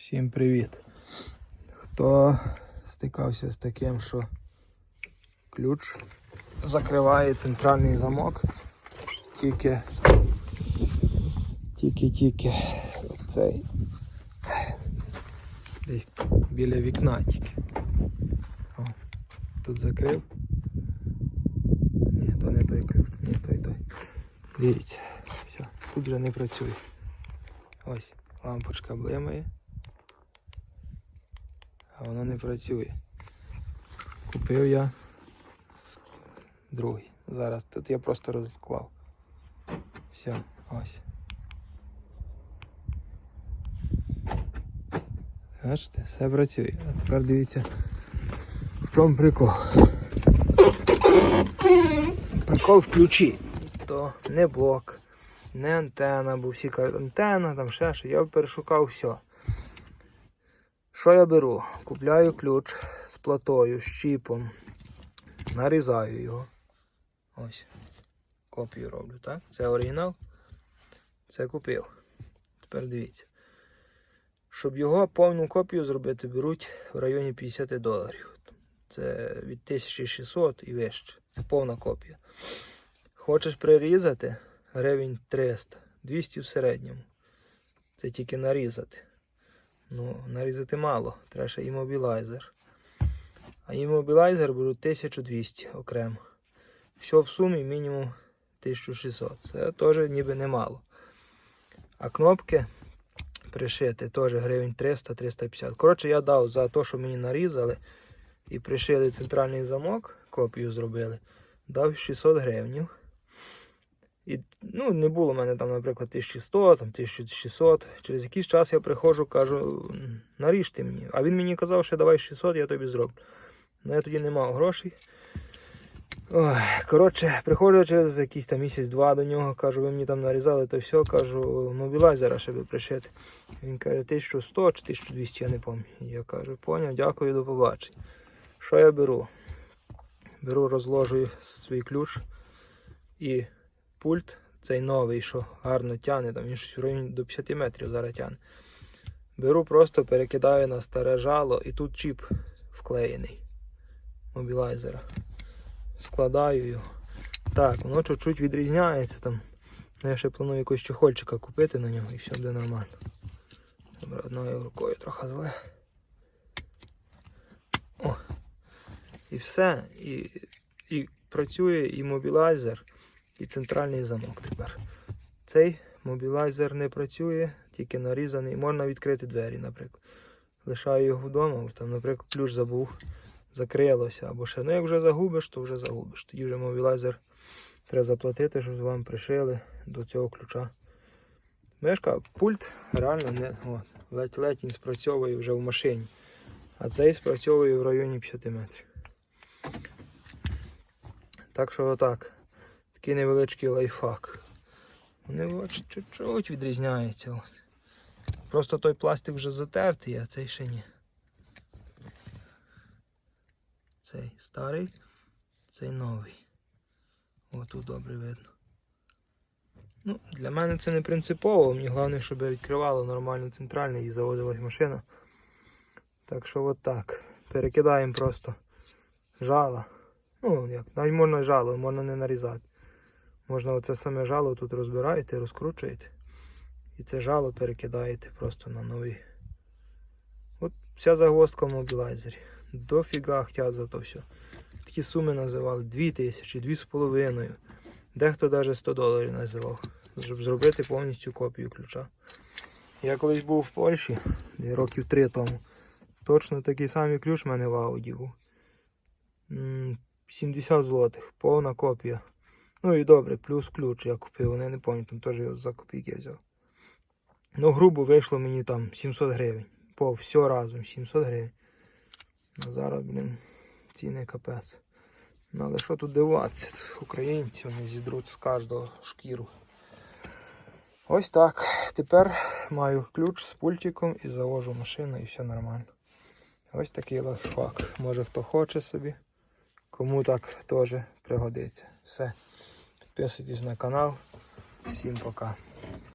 Всім привіт. Хто стикався з таким, що ключ закриває центральний замок, тільки тільки-тільки цей десь біля вікна тільки. О, тут закрив. Ні, то не той ключ, ні, той той. Дивіться, все, тут вже не працює. Ось, лампочка блимає. А воно не працює. Купив я другий. Зараз тут я просто розклав. Все, ось. Бачите, все працює. А тепер дивіться, в чому прикол. Прикол в ключі. То не блок, не антена, бо всі кажуть, антена, там ще що. Я перешукав все. Що я беру? Купляю ключ з платою, з чіпом, нарізаю його. Ось. Копію роблю, так? Це оригінал. Це купив. Тепер дивіться. Щоб його повну копію зробити, беруть в районі 50 доларів. Це від 1600 і вище. Це повна копія. Хочеш прирізати гривень 300, 200 в середньому. Це тільки нарізати. Ну, нарізати мало, треба ще імобілайзер. А імобілайзер беру 1200 окремо. Все в сумі мінімум 1600. Це теж ніби немало. А кнопки пришити теж гривень 300-350. Коротше, я дав за те, що мені нарізали і пришили центральний замок, копію зробили, дав 600 гривнів. І ну, не було в мене там, наприклад, 1100, там 1600. Через якийсь час я приходжу, кажу, наріжте мені. А він мені казав, що давай 600, я тобі зроблю. Ну я тоді не мав грошей. Ой, коротше, приходжу через якийсь там місяць-два до нього, кажу, ви мені там нарізали, то все, кажу, мобілайзера щоб пришити. Він каже, 1100 чи 1200, я не пам'ятаю. Я кажу, поняв, дякую, до побачення. Що я беру? Беру, розложую свій ключ і пульт, цей новий, що гарно тягне, там він щось в районі до 50 метрів зараз тягне. Беру, просто перекидаю на старе жало і тут чіп вклеєний мобілайзера. Складаю його. Так, воно чуть-чуть відрізняється там. Ну, Я ще планую якогось чехольчика купити на нього і все буде нормально. Добре, одною рукою трохи зле. О! І все. І, і працює і мобілайзер, і центральний замок тепер. Цей мобілайзер не працює, тільки нарізаний. Можна відкрити двері, наприклад. Лишаю його вдома, там, наприклад, ключ забув, закрилося або ще. Ну, як вже загубиш, то вже загубиш. Тоді вже мобілайзер треба заплатити, щоб вам пришили до цього ключа. Мешка, пульт реально не. Ледь-ледь він спрацьовує вже в машині. А цей спрацьовує в районі 50 метрів. Так що отак. Такий невеличкий лайфхак. Вони чуть-чуть відрізняються. Просто той пластик вже затертий, а цей ще ні. Цей старий, цей новий. О, тут добре видно. Ну, для мене це не принципово. Мені головне, щоб я відкривала нормально центральний і заводилась машина. Так що от так. Перекидаємо просто жало. Ну, як, навіть можна жало, можна не нарізати. Можна оце саме жало тут розбираєте, розкручуєте. І це жало перекидаєте просто на новий. От вся загвоздка в мобілайзері. Дофіга хотять за то все. Такі суми називали 2000, 2,5. Дехто навіть 100 доларів називав, щоб зробити повністю копію ключа. Я колись був в Польщі, років 3 тому. Точно такий самий ключ в мене в Ауді був. 70 злотих, повна копія. Ну і добре, плюс ключ я купив, вони не пам'ятаю, там теж за копійки взяв. Ну, грубо вийшло мені там 700 гривень. По все разом 700 гривень. А зараз, блін, ціни капець. Ну, але що тут дивуватися? Тут Українці вони зідруть з кожного шкіру. Ось так. Тепер маю ключ з пультиком і завожу машину і все нормально. Ось такий лайфхак. Може хто хоче собі, кому так теж пригодиться. Все. Підписуйтесь на канал. Всім пока.